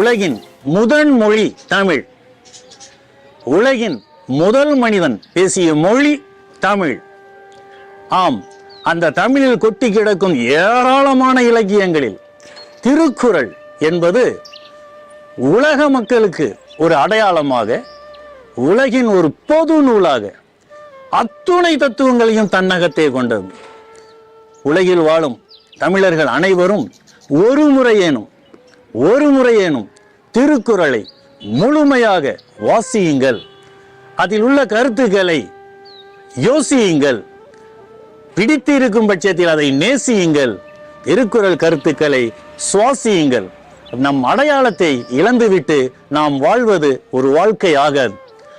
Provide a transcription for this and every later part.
உலகின் முதன் மொழி தமிழ். உலகின் முதல் மனிதன் பேசிய மொழி தமிழ். ஆம் அந்த தமிழில் கொட்டி கிடக்கும் ஏராளமான இலக்கியங்களில் திருக்குறள் என்பது உலக மக்களுக்கு ஒரு அடையாளமாக உலகின் ஒரு பொது நூலாக அத்துணை தத்துவங்களையும் தன்னகத்தே கொண்டது. உலகில் வாழும் தமிழர்கள் அனைவரும் ஒரு முறையேனும் ஒரு முறையேனும் திருக்குறளை முழுமையாக வாசியுங்கள். அதில் உள்ள கருத்துக்களை யோசியுங்கள். பிடித்து இருக்கும் பட்சத்தில் அதை நேசியுங்கள். திருக்குறள் கருத்துக்களை சுவாசியுங்கள். நம் அடையாளத்தை இழந்துவிட்டு நாம் வாழ்வது ஒரு வாழ்க்கை ஆகாது.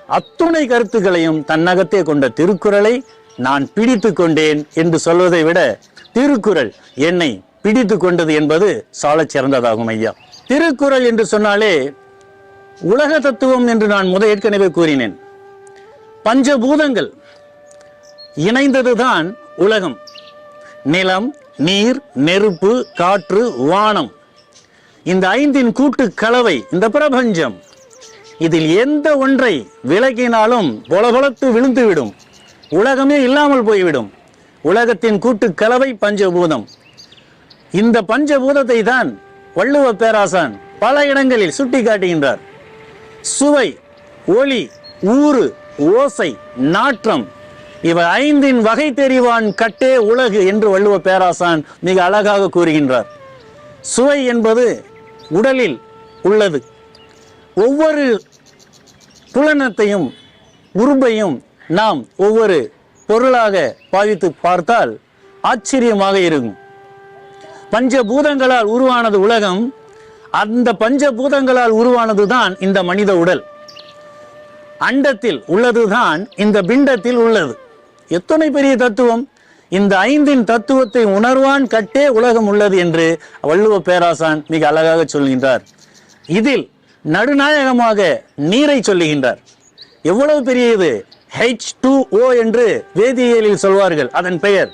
அத்துணை கருத்துக்களையும் தன்னகத்தே கொண்ட திருக்குறளை நான் பிடித்து கொண்டேன் என்று சொல்வதை விட திருக்குறள் என்னை பிடித்து கொண்டது என்பது சாலச் சிறந்ததாகும் ஐயா. திருக்குறள் என்று சொன்னாலே உலக தத்துவம் என்று நான் முத ஏற்கனவே கூறினேன். பஞ்சபூதங்கள் இணைந்ததுதான் உலகம். நிலம் நீர் நெருப்பு காற்று வானம். இந்த ஐந்தின் கூட்டு கலவை இந்த பிரபஞ்சம். இதில் எந்த ஒன்றை விலகினாலும் பொலபொலத்து விழுந்துவிடும். உலகமே இல்லாமல் போய்விடும். உலகத்தின் கூட்டு கலவை பஞ்சபூதம். இந்த பஞ்சபூதத்தை தான் வள்ளுவ பேராசான் பல இடங்களில் சுட்டி காட்டுகின்றார் சுவை ஒளி ஊறு ஓசை நாற்றம் இவை ஐந்தின் வகை தெரிவான் கட்டே உலகு என்று வள்ளுவ பேராசான் மிக அழகாக கூறுகின்றார். சுவை என்பது உடலில் உள்ளது. ஒவ்வொரு புலனத்தையும் உருபையும் நாம் ஒவ்வொரு பொருளாக பாவித்து பார்த்தால் ஆச்சரியமாக இருக்கும். பஞ்சபூதங்களால் உருவானது உலகம் அந்த பஞ்சபூதங்களால் உருவானது தான் இந்த மனித உடல். அண்டத்தில் உள்ளதுதான் இந்த பிண்டத்தில் உள்ளது. எத்தனை பெரிய தத்துவம்? இந்த ஐந்தின் தத்துவத்தை உணர்வான் கட்டே உலகம் உள்ளது என்று வள்ளுவ பேராசான் மிக அழகாக சொல்கின்றார். இதில் நடுநாயகமாக நீரை சொல்லுகின்றார். எவ்வளவு பெரிய இது ஹெச் டூ ஓ என்று வேதியியலில் சொல்வார்கள். அதன் பெயர்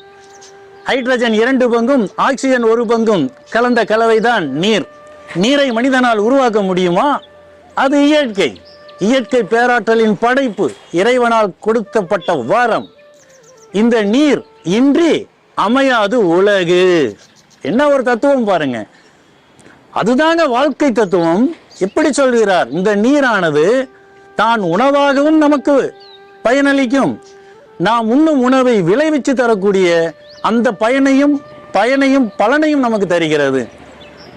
ஹைட்ரஜன் இரண்டு பங்கும் ஆக்சிஜன் ஒரு பங்கும். கலந்த கலவைதான் நீர். நீரை மனிதனால் உருவாக்க முடியுமா? அது இயற்கை. இயற்கை பேராற்றலின் படைப்பு இறைவனால் கொடுக்கப்பட்ட வாரம். இந்த நீர் இன்றி அமையாது உலகு. என்ன ஒரு தத்துவம் பாருங்க. அதுதாங்க வாழ்க்கை தத்துவம். எப்படி சொல்கிறார். இந்த நீரானது தான் உணவாகவும் நமக்கு பயனளிக்கும். நாம் உண்ணும் உணவை விளைவிச்சு தரக்கூடிய அந்த பயனையும் பயனையும் பலனையும் நமக்கு தருகிறது.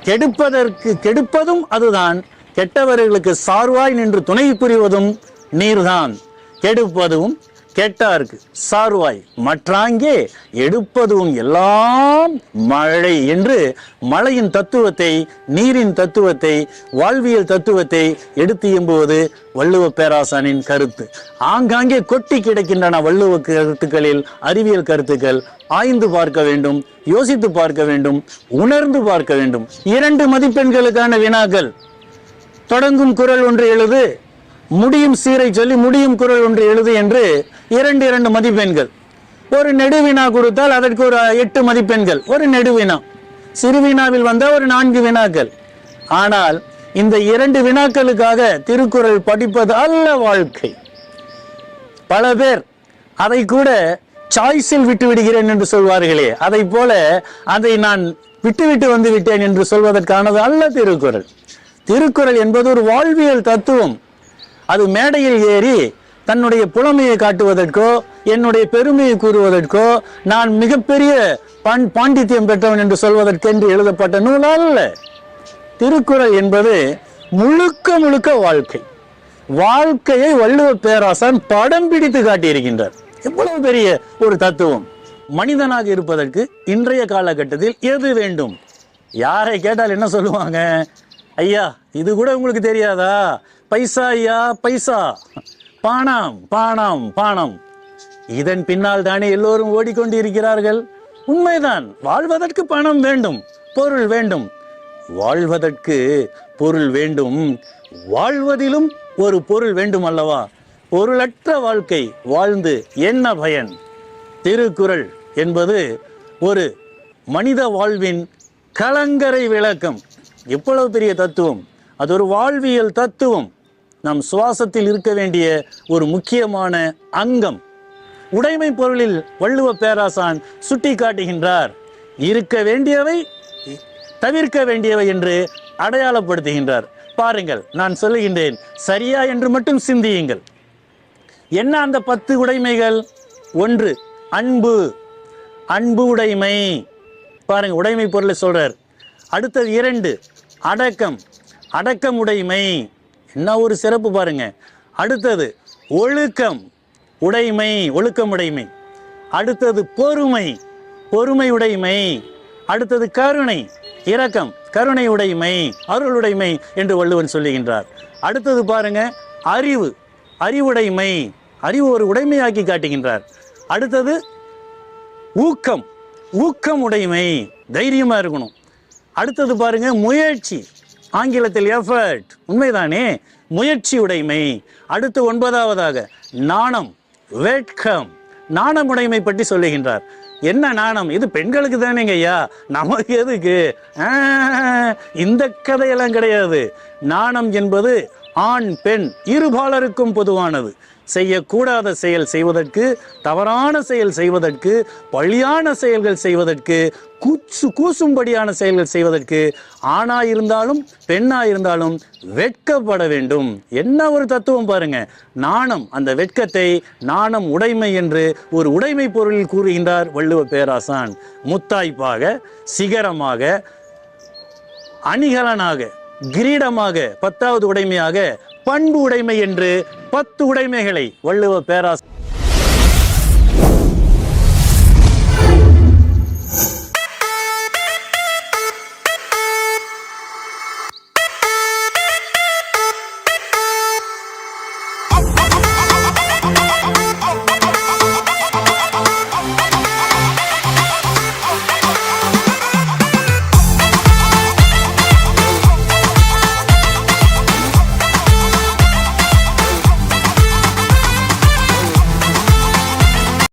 கெடுப்பதற்கு கெடுப்பதும் அதுதான். கெட்டவர்களுக்கு சார்வாய் நின்று துணை புரிவதும் நீர்தான். கெடுப்பதும் கெட்டாருக்கு சார்வாய் மற்றாங்கே எடுப்பதும் எல்லாம் மழை என்று மழையின் தத்துவத்தை நீரின் தத்துவத்தை வாழ்வியல் தத்துவத்தை எடுத்து எம்புவது வள்ளுவ பேராசானின் கருத்து. ஆங்காங்கே கொட்டி கிடக்கின்றன வள்ளுவ கருத்துக்களில் அறிவியல் கருத்துக்கள். ஆய்ந்து பார்க்க வேண்டும் யோசித்து பார்க்க வேண்டும் உணர்ந்து பார்க்க வேண்டும். இரண்டு மதிப்பெண்களுக்கான வினாக்கள். தொடங்கும் குரல் ஒன்று எழுது. முடியும் சீரை சொல்லி முடியும் குரல் ஒன்று எழுது என்று இரண்டு இரண்டு மதிப்பெண்கள். ஒரு நெடுவினா கொடுத்தால் அதற்கு ஒரு எட்டு மதிப்பெண்கள். ஒரு நெடுவினா. சிறுவினாவில் வந்த ஒரு நான்கு வினாக்கள். ஆனால் இந்த இரண்டு வினாக்களுக்காக திருக்குறள் படிப்பது அல்ல வாழ்க்கை. பல பேர் அதை கூட சாய்ஸில் விட்டு விடுகிறேன் என்று சொல்வார்களே. அதை போல அதை நான் விட்டுவிட்டு வந்து விட்டேன் என்று சொல்வதற்கானது அல்ல திருக்குறள். திருக்குறள் என்பது ஒரு வாழ்வியல் தத்துவம். அது மேடையில் ஏறி தன்னுடைய புலமையை காட்டுவதற்கோ என்னுடைய பெருமையை கூறுவதற்கோ நான் மிகப்பெரிய பண் பாண்டித்யம் பெற்றவன் என்று சொல்வதற்கென்று எழுதப்பட்ட நூல் அல்ல. திருக்குறள் என்பது முழுக்க முழுக்க வாழ்க்கை. வாழ்க்கையை வள்ளுவ பேராசன் படம் பிடித்து காட்டியிருக்கின்றார். எவ்வளவு பெரிய ஒரு தத்துவம். மனிதனாக இருப்பதற்கு இன்றைய காலகட்டத்தில் எது வேண்டும்? யாரை கேட்டால் என்ன சொல்லுவாங்க? ஐயா இது கூட உங்களுக்கு தெரியாதா? பைசா ஐயா பைசா. பாணம் பாணம் பாணம் இதன் பின்னால் தானே எல்லோரும் ஓடிக்கொண்டிருக்கிறார்கள். உண்மைதான் வாழ்வதற்கு பணம் வேண்டும் பொருள் வேண்டும். வாழ்வதற்கு பொருள் வேண்டும். வாழ்வதிலும் ஒரு பொருள் வேண்டும் அல்லவா? பொருளற்ற வாழ்க்கை வாழ்ந்து என்ன பயன்? திருக்குறள் என்பது ஒரு மனித வாழ்வின் கலங்கரை விளக்கம். எவ்வளவு பெரிய தத்துவம். அது ஒரு வாழ்வியல் தத்துவம். நம் சுவாசத்தில் இருக்க வேண்டிய ஒரு முக்கியமான அங்கம். உடைமை பொருளில் வள்ளுவ பேராசான் சுட்டி காட்டுகின்றார். இருக்க வேண்டியவை தவிர்க்க வேண்டியவை என்று அடையாளப்படுத்துகின்றார். பாருங்கள் நான் சொல்லுகின்றேன் சரியா என்று மட்டும் சிந்தியுங்கள். என்ன அந்த பத்து உடைமைகள்? ஒன்று அன்பு. அன்பு உடைமை. பாருங்க உடைமை பொருளை சொல்றார். அடுத்தது இரண்டு அடக்கம். அடக்கம் உடைமை. என்ன ஒரு சிறப்பு பாருங்க. அடுத்தது ஒழுக்கம் உடைமை ஒழுக்கம் உடைமை அடுத்தது பொறுமை பொறுமை உடைமை அடுத்தது கருணை இரக்கம் கருணை உடைமை அருளுடைமை என்று வள்ளுவன் சொல்லுகின்றார். அடுத்தது பாருங்க அறிவு அறிவுடைமை. அறிவு ஒரு உடைமையாக்கி காட்டுகின்றார். அடுத்தது ஊக்கம் ஊக்கம் உடைமை தைரியமா இருக்கணும். அடுத்தது பாருங்க முயற்சி. ஆங்கிலத்தில் எஃபர்ட் உண்மைதானே? முயற்சி உடைமை அடுத்து ஒன்பதாவதாக நாணம் வேட்கம். நாணம் உடைமை பற்றி சொல்லுகின்றார். என்ன நாணம்? இது பெண்களுக்கு தானேங்க ஐயா. நமக்கு எதுக்கு? இந்த கதையெல்லாம் கிடையாது. நாணம் என்பது ஆண் பெண் இருபாலருக்கும் பொதுவானது. செய்யக்கூடாத செயல் செய்வதற்கு தவறான செயல் செய்வதற்கு பழியான செயல்கள் செய்வதற்கு கூச்சு கூசும்படியான செயல்கள் செய்வதற்கு ஆணா இருந்தாலும் பெண்ணா இருந்தாலும் வெட்கப்பட வேண்டும். என்ன ஒரு தத்துவம் பாருங்க. நாணம் அந்த வெட்கத்தை நாணம் உடைமை என்று ஒரு உடைமை பொருளில் கூறுகின்றார் வள்ளுவ பேராசான். முத்தாய்ப்பாக சிகரமாக அணிகலனாக கிரீடமாக பத்தாவது உடைமையாக பண்பு உடைமை என்று பத்து உடைமைகளை வள்ளுவ பேராசிரியர்